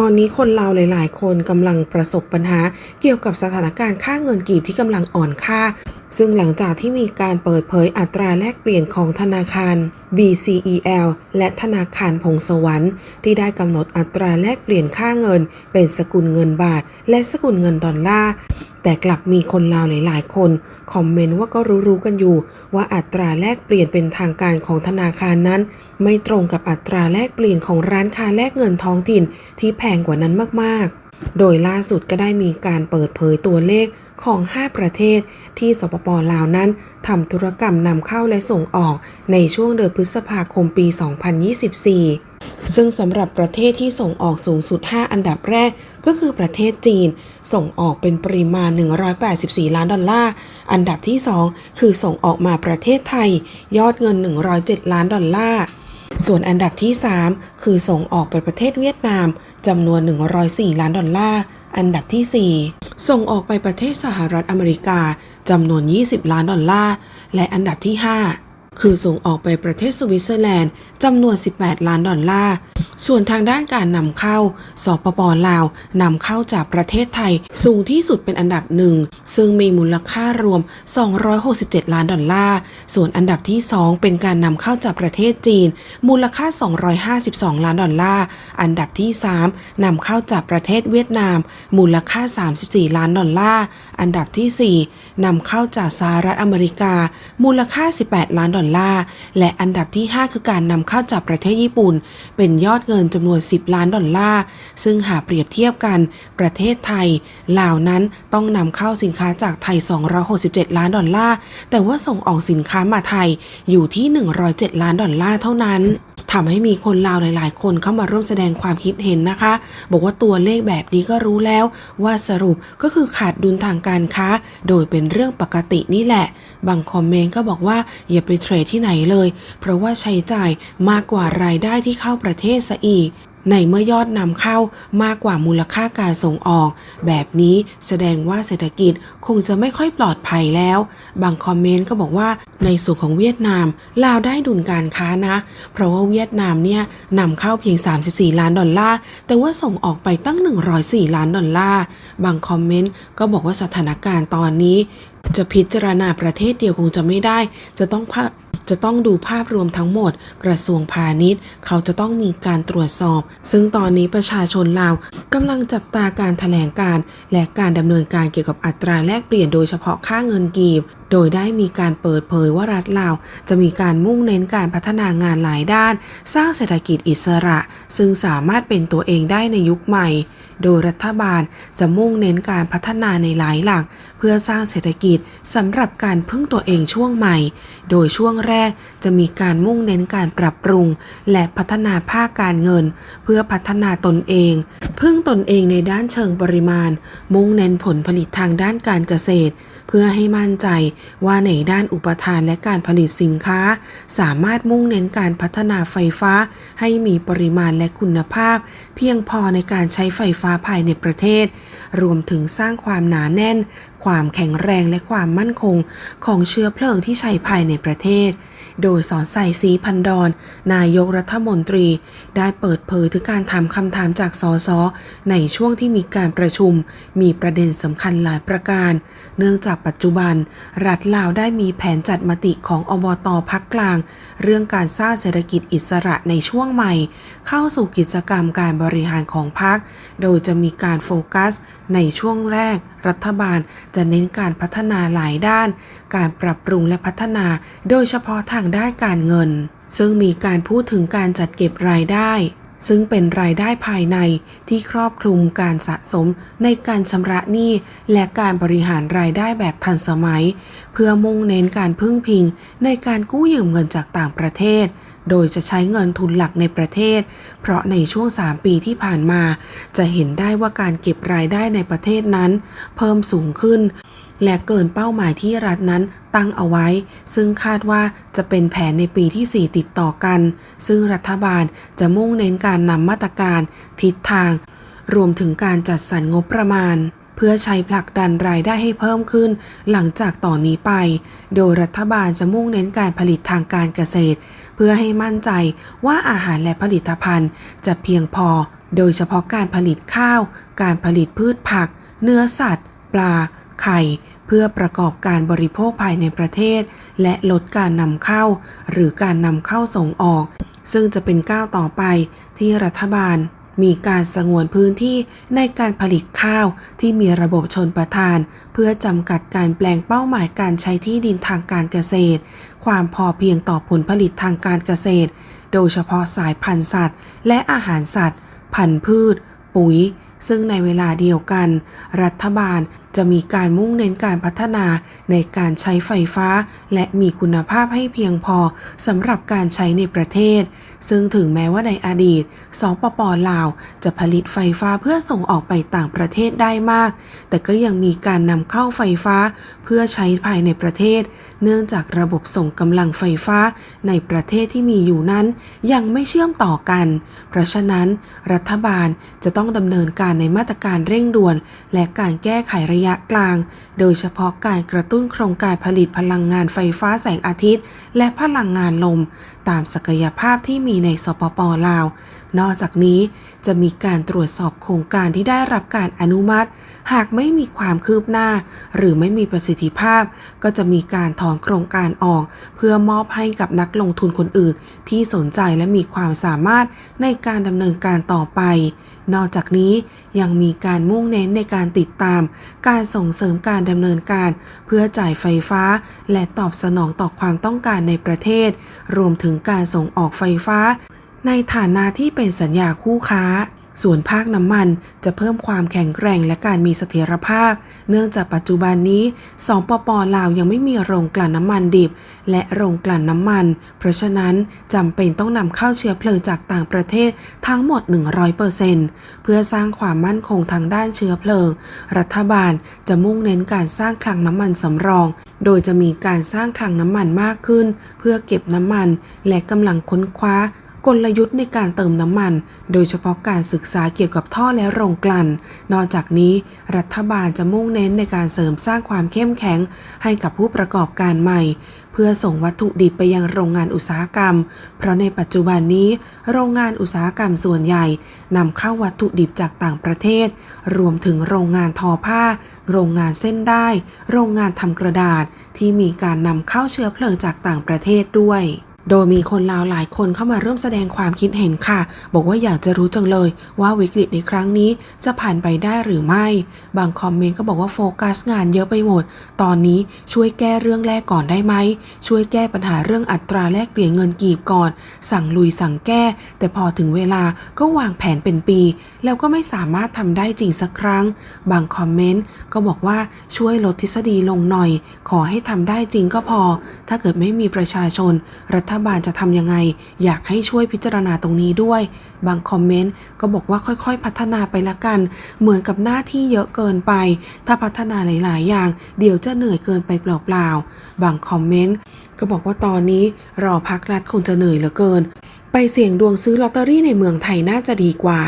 ตอนนี้คนเราหลาย ๆ คนกำลังประสบปัญหา เกี่ยวกับสถานการณ์ค่าเงินกีบที่กำลังอ่อนค่า ซึ่งหลังจากที่มีการเปิดเผยอัตราแลกเปลี่ยนของธนาคาร BCEL และธนาคารพงสวรรค์ ที่ได้กำหนดอัตราแลกเปลี่ยนค่าเงิน เป็นสกุลเงินบาท และสกุลเงินดอลลาร์แต่กลับมีคนลาวหลาย ๆ คน คอมเมนต์ว่าก็รู้ๆกันอยู่ ว่าอัตราแลกเปลี่ยนเป็นทางการของธนาคารนั้น ไม่ตรงกับอัตราแลกเปลี่ยนของร้านค้าแลกเงินท้องถิ่นที่แพงกว่านั้นมากๆ โดยล่าสุดก็ได้มีการเปิดเผยตัวเลข ของ 5 ประเทศที่สปปลาวนั้นทำธุรกรรมนำเข้าและส่งออกในช่วงเดือนพฤษภาคมปี 2024 ซึ่งสำหรับประเทศที่ส่งออกสูงสุด 5 อันดับแรก ก็คือประเทศจีน ส่งออกเป็นปริมาณ 184 ล้านดอลลาร์ อันดับที่ 2 คือส่งออกมาประเทศไทย ยอดเงิน 107 ล้านดอลลาร์ส่วนอันดับที่ 3 คือส่งออกไปประเทศเวียดนามจำนวน 104 ล้านดอลลาร์ อันดับที่ 4 ส่งออกไปประเทศสหรัฐอเมริกาจำนวน 20 ล้านดอลลาร์ และอันดับที่ 5 คือส่งออกไปประเทศสวิตเซอร์แลนด์จำนวน 18 ล้านดอลลาร์ ส่วนทางด้านการนำเข้า สปปลาวนำเข้าจากประเทศไทย สูงที่สุดเป็นอันดับหนึ่ง ซึ่งมีมูลค่ารวม 267 ล้านดอลลาร์ ส่วนอันดับที่ 2 เป็นการนำเข้าจากประเทศจีน มูลค่า 252 ล้านดอลลาร์ อันดับที่ 3นำเข้าจากประเทศเวียดนาม มูลค่า 34 ล้านดอลลาร์ อันดับที่ 4นำเข้าจากสหรัฐอเมริกา มูลค่า 18 ล้านดอลลาร์ และอันดับที่ 5 คือการนำเข้าจากประเทศญี่ปุ่น เป็นยอดเงินจำนวน 10 ล้านดอลลาร์ ซึ่งหากเปรียบเทียบกัน ประเทศไทยลาวนั้นต้องนำเข้าสินค้าจากไทย 267 ล้านดอลลาร์ แต่ว่าส่งออกสินค้ามาไทยอยู่ที่ 107 ล้านดอลลาร์เท่านั้น ทำให้มีคนลาวหลาย ๆ คนเข้ามาร่วมแสดงความคิดเห็นนะคะ บอกว่าตัวเลขแบบนี้ก็รู้แล้ว ว่าสรุปก็คือขาดดุลทางการค้า โดยเป็นเรื่องปกตินี่แหละ บางคอมเมนต์ก็บอกว่าอย่าไปเทรดที่ไหนเลย เพราะว่าใช้จ่ายมากกว่ารายได้ที่เข้าประเทศซะอีก ในเมื่อยอดนำเข้ามากกว่ามูลค่าการส่งออก แบบนี้แสดงว่าเศรษฐกิจคงจะไม่ค่อยปลอดภัยแล้ว บางคอมเมนต์ก็บอกว่าในส่วนของเวียดนามลาวได้ดุลการค้านะ เพราะว่าเวียดนามเนี่ยนำเข้าเพียง 34 ล้านดอลลาร์ แต่ว่าส่งออกไปตั้ง 104 ล้านดอลลาร์ บางคอมเมนต์ก็บอกว่าสถานการณ์ตอนนี้ จะพิจารณาประเทศเดียวคงจะไม่ได้ จะต้องพ จะต้องดูภาพรวมทั้งหมด กระทรวงพาณิชย์ เขาจะต้องมีการตรวจสอบ ซึ่งตอนนี้ประชาชนลาวกำลังจับตาการถแถลงการ และการดำเนินการเกี่ยวกับอัตราแลกเปลี่ยนโดยเฉพาะค่าเงินกีบ โดยได้มีการเปิดเผยว่ารัฐลาว จะมีการมุ่งเน้นการพัฒนางานหลายด้าน สร้างเศรษฐกิจอิสระ ซึ่งสามารถเป็นตัวเองได้ในยุคใหม่ โดยรัฐบาลจะมุ่งเน้นการพัฒนาในหลายหลัก เพื่อสร้างเศรษฐกิจสำหรับการพึ่งตัวเองช่วงใหม่ โดยช่วงแรกจะมีการมุ่งเน้นการปรับปรุง และพัฒนาภาคการเงิน เพื่อพัฒนาตนเอง พึ่งตนเองในด้านเชิงปริมาณ มุ่งเน้นผลผลิตทางด้านการเกษตร เพื่อให้มั่นใจว่าในด้านอุปทานและการผลิตสินค้า สามารถมุ่งเน้นการพัฒนาไฟฟ้า ให้มีปริมาณและคุณภาพ เพียงพอในการใช้ไฟฟ้าภายในประเทศ รวมถึงสร้างความหนาแน่น ความแข็งแรงและความมั่นคง ของเชื้อเพลิงที่ใช้ภายในประเทศ โดยสอนใส่สีพันดอน นายกรัฐมนตรี ได้เปิดเผยถึงการถามคำถามจากสสในช่วงที่มีการประชุม มีประเด็นสำคัญหลายประการ เนื่องจากปัจจุบัน รัฐลาวได้มีแผนจัดมติของอบตพักกลาง เรื่องการสร้างเศรษฐกิจอิสระในช่วงใหม่ เข้าสู่กิจกรรมการบริหารของพรรคโดยจะมีการโฟกัส ในช่วงแรก รัฐบาลจะเน้นการพัฒนาหลายด้าน การปรับปรุงและพัฒนา โดยเฉพาะทางด้านการเงิน ซึ่งมีการพูดถึงการจัดเก็บรายได้ ซึ่งเป็นรายได้ภายในที่ครอบคลุมการสะสมในการชำระหนี้และการบริหารรายได้แบบทันสมัย เพื่อมุ่งเน้นการพึ่งพิงในการกู้ยืมเงินจากต่างประเทศโดยจะใช้เงินทุนหลักในประเทศ เพราะในช่วง 3 ปีที่ผ่านมา จะเห็นได้ว่าการเก็บรายได้ในประเทศนั้น เพิ่มสูงขึ้น และเกินเป้าหมายที่รัฐนั้นตั้งเอาไว้ ซึ่งคาดว่าจะเป็นแผนในปีที่ 4 ติดต่อกัน ซึ่งรัฐบาลจะมุ่งเน้นการนำมาตรการ ทิศทาง รวมถึงการจัดสรรงบประมาณเพื่อใช้ผลักดันรายได้ให้เพิ่มขึ้น หลังจากต่อนนี้ไป โดยรัฐบาลจะมุ่งเน้นการผลิตทางการเกษตร เพื่อให้มั่นใจว่าอาหารและผลิตภัณฑ์ จะเพียงพอ โดยเฉพาะการผลิตข้าว การผลิตพืชผัก เนื้อสัตว์ ปลา ไข่ เพื่อประกอบการบริโภคภายในประเทศ และลดการนำเข้า หรือการนำเข้าส่งออก ซึ่งจะเป็นก้าวต่อไปที่รัฐบาล มีการสงวนพื้นที่ในการผลิตข้าวที่มีระบบชนประทาน เพื่อจำกัดการแปลงเป้าหมายการใช้ที่ดินทางการเกษตร ความพอเพียงต่อผลผลิตทางการเกษตร โดยเฉพาะสายพันธุ์สัตว์ และอาหารสัตว์ พันธุ์พืช ปุ๋ยซึ่งในเวลาเดียวกัน รัฐบาล จะมีการมุ่งเน้นการพัฒนาในการใช้ไฟฟ้า และมีคุณภาพให้เพียงพอสำหรับการใช้ในประเทศ ซึ่งถึงแม้ว่าในอดีต สปปลาว จะผลิตไฟฟ้าเพื่อส่งออกไปต่างประเทศได้มาก แต่ก็ยังมีการนำเข้าไฟฟ้าเพื่อใช้ภายในประเทศ เนื่องจากระบบส่งกำลังไฟฟ้าในประเทศที่มีอยู่นั้น ยังไม่เชื่อมต่อกัน เพราะฉะนั้น รัฐบาลจะต้องดำเนินการในมาตรการเร่งด่วน และการแก้ไขระยะกลาง โดยเฉพาะการกระตุ้นโครงการผลิตพลังงานไฟฟ้าแสงอาทิตย์ และพลังงานลม ตามศักยภาพที่มีในสปปลาว นอกจากนี้จะมีการตรวจสอบโครงการที่ได้รับการอนุมัติ หากไม่มีความคืบหน้า หรือไม่มีประสิทธิภาพ ก็จะมีการถอนโครงการออก เพื่อมอบให้กับนักลงทุนคนอื่น ที่สนใจและมีความสามารถในการดำเนินการต่อไป นอกจากนี้ยังมีการมุ่งเน้นในการติดตาม การส่งเสริมการดำเนินการ เพื่อจ่ายไฟฟ้า และตอบสนองต่อความต้องการในประเทศ รวมถึงการส่งออกไฟฟ้า ในฐานะที่เป็นสัญญาคู่ค้า ส่วนภาคน้ำมันจะเพิ่มความแข็งแกร่งและการมีเสถียรภาพ เนื่องจากปัจจุบันนี้สองปปลาวยังไม่มีโรงกลั่นน้ำมันดิบ และโรงกลั่นน้ำมัน เพราะฉะนั้นจำเป็นต้องนำเข้าเชื้อเพลิงจากต่างประเทศทั้งหมด 100%เพื่อสร้างความมั่นคงทางด้านเชื้อเพลิง รัฐบาลจะมุ่งเน้นการสร้างคลังน้ำมันสำรอง โดยจะมีการสร้างคลังน้ำมันมากขึ้น เพื่อเก็บน้ำมัน และกำลังค้นคว้า กลยุทธ์ในการเติมน้ำมัน โดยเฉพาะการศึกษาเกี่ยวกับท่อและโรงกลั่น นอกจากนี้ รัฐบาลจะมุ่งเน้นในการเสริมสร้างความเข้มแข็ง ให้กับผู้ประกอบการใหม่ เพื่อส่งวัตถุดิบไปยังโรงงานอุตสาหกรรม เพราะในปัจจุบันนี้ โรงงานอุตสาหกรรมส่วนใหญ่นำเข้าวัตถุดิบจากต่างประเทศ รวมถึงโรงงานทอผ้า โรงงานเส้นได้ โรงงานทำกระดาษที่มีการนำเข้าเชื้อเพลิงจากต่างประเทศด้วย โดยมีคนลาวหลายคนเข้ามาร่วมแสดงความคิดเห็นค่ะ บอกว่าอยากจะรู้จังเลยว่าวิกฤตในครั้งนี้จะผ่านไปได้หรือไม่ บางคอมเมนต์ก็บอกว่าโฟกัสงานเยอะไปหมด ตอนนี้ช่วยแก้เรื่องแรกก่อนได้ไหม ช่วยแก้ปัญหาเรื่องอัตราแลกเปลี่ยนเงินกีบก่อน สั่งลุยสั่งแก้ แต่พอถึงเวลาก็วางแผนเป็นปี แล้วก็ไม่สามารถทำได้จริงสักครั้ง บางคอมเมนต์ก็บอกว่าช่วยลดทฤษฎีลงหน่อย ขอให้ทำได้จริงก็พอ ถ้าเกิดไม่มีประชาชนรัฐฐบาลจะทำยังไง อยากให้ช่วยพิจารณาตรงนี้ด้วย บางคอมเมนต์ก็บอกว่าค่อยๆ พัฒนาไปละกัน เหมือนกับหน้าที่เยอะเกินไป ถ้าพัฒนาหลายๆ อย่าง เดี๋ยวจะเหนื่อยเกินไปเปล่าๆ บางคอมเมนต์ก็บอกว่าตอนนี้รอพักรัฐคงจะเหนื่อยเหลือเกิน ไปเสี่ยงดวงซื้อลอตเตอรี่ในเมืองไทยน่าจะดีกว่า